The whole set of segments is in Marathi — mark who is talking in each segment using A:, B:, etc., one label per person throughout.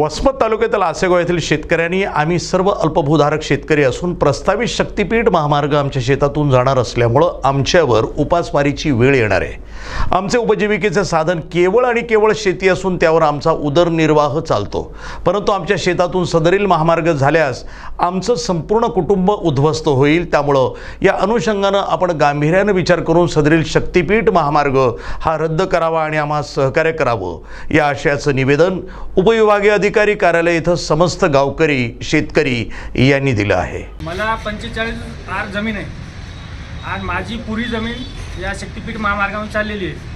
A: वसमत तालुक्यातील आसेगाव येथील शेतकऱ्यांनी आम्ही सर्व अल्पभूधारक शेतकरी असून प्रस्तावित शक्तीपीठ महामार्ग आमच्या शेतातून जाणार असल्यामुळं आमच्यावर उपासमारीची वेळ येणार आहे. आमचे उपजीविकेचे साधन केवळ आणि केवळ शेती असून त्यावर आमचा उदरनिर्वाह चालतो. परंतु आमच्या शेतातून सदरील महामार्ग झाल्यास आमचं संपूर्ण कुटुंब उद्ध्वस्त होईल. त्यामुळं या अनुषंगानं आपण गांभीर्यानं विचार करून सदरील शक्तीपीठ महामार्ग हा रद्द करावा आणि आम्हा सहकार्य करावं. या आशयाचं निवेदन उपविभागीय अधिकारी कार्यालय इथं समस्त गावकरी शेतकरी यांनी दिलं आहे.
B: मला पंचेचाळीस आर जमीन आहे. आणि माझी पुरी जमीन या शक्तीपीठ महामार्गावर चाललेली आहे.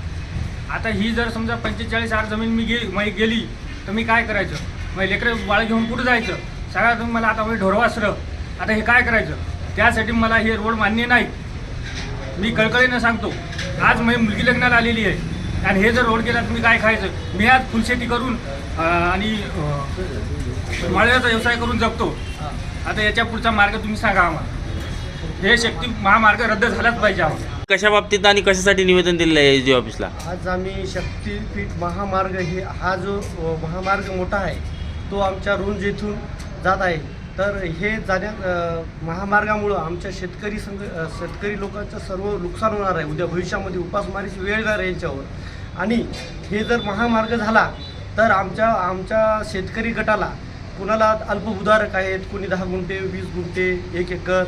B: आता ही जर समजा पंचेचाळीस आर जमीन मी गे मी गेली तर मी काय करायचं? मग लेकरं बाळ घेऊन कुठं जायचं? सगळ्यात मला आता म्हणजे ढोरवासरं आता हे काय करायचं? त्यासाठी मला हे रोड मान्य नाही. मी कळकळीनं सांगतो. आज माझी मुलगी लग्नाला आलेली आहे. आणि हे जर रोड गेला तर मी काय खायचं? मी आज फुलशेती करून आणि माळव्याचा व्यवसाय करून जगतो. आता याच्या पुढचा मार्ग तुम्ही सांगा आम्हाला. हे शक्ती महामार्ग रद्द झालाच पाहिजे आम्हाला.
C: कशा बाबतीत आणि कशासाठी निवेदन दिलेलं आहे एस डी ऑफिसला?
D: आज आम्ही शक्तीपीठ महामार्ग हे हा जो महामार्ग मोठा आहे तो आमच्या रुंज येथून जात आहे. तर हे जाण्यात अ, महामार्गामुळं आमच्या शेतकरी संघ शेतकरी लोकांचं सर्व नुकसान होणार आहे. उद्या भविष्यामध्ये उपासमारीची वेळ येणार आहे यांच्यावर. आणि हे जर महामार्ग झाला तर आमच्या आमच्या शेतकरी गटाला कुणाला अल्पभूधारक आहेत कोणी दहा गुंठे वीस गुंठे एक एकर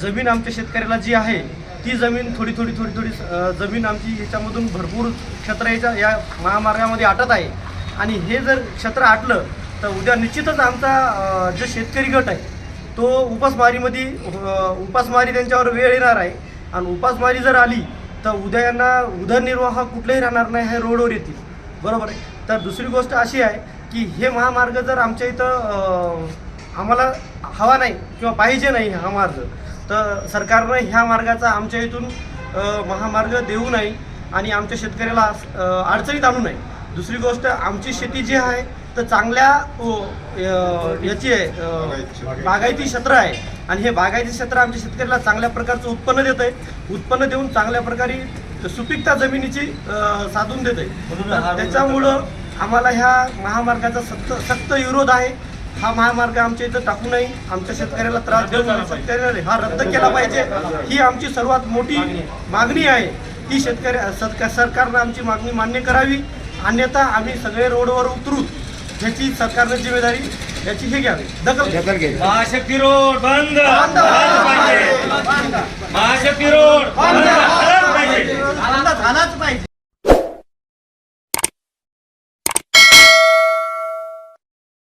D: जमीन आमच्या शेतकऱ्याला जी आहे ती जमीन थोडी थोडी थोडी थोडी जमीन आमची याच्यामधून भरपूर क्षेत्र याच्या या महामार्गामध्ये आटत आहे. आणि हे जर क्षेत्र आटलं तर उद्या निश्चितच आमचा जो शेतकरी गट आहे तो उपासमारीमध्ये उपासमारी त्यांच्यावर वेळ येणार आहे. आणि उपासमारी जर आली तर उद्या यांना उदरनिर्वाह कुठलाही राहणार नाही हे रोडवर येतील. बरोबर आहे? तर दुसरी गोष्ट अशी आहे की हे महामार्ग जर आमच्या इथं आम्हाला हवा नाही किंवा पाहिजे नाही हा मार्ग तर सरकारनं ह्या मार्गाचा आमच्या इथून महामार्ग देऊ नये आणि आमच्या शेतकऱ्याला अडचणीत आणू नये दुसरी गोष्ट आमची शेती जी आहे तर चांगल्या याची आहे बागायती क्षेत्र आहे. आणि हे बागायती क्षेत्र आमच्या शेतकऱ्याला चांगल्या प्रकारचं उत्पन्न देत आहे उत्पन्न देऊन चांगल्या प्रकारे सुपीकता जमिनीची साधून देत आहे त्याच्यामुळं आम्हाला ह्या महामार्गाचा सक्त सक्त विरोध आहे. हा महामार्ग आमच्या इथं टाकू नये. आमच्या शेतकऱ्याला त्रास देऊ नये. शेतकऱ्याला हा रद्द केला पाहिजे. ही आमची सर्वात मोठी मागणी आहे. ती शेतकऱ्या सरकार सरकारनं आमची मागणी मान्य करावी. अन्यथा आम्ही सगळे रोडवर उतरू. ह्याची सरकारनं जिम्मेदारी याची हे घ्यावी दखल घ्यावी
B: महाशक्ती रोड बंद.
D: बंद.
B: महाशक्ती रोड
D: झालाच पाहिजे.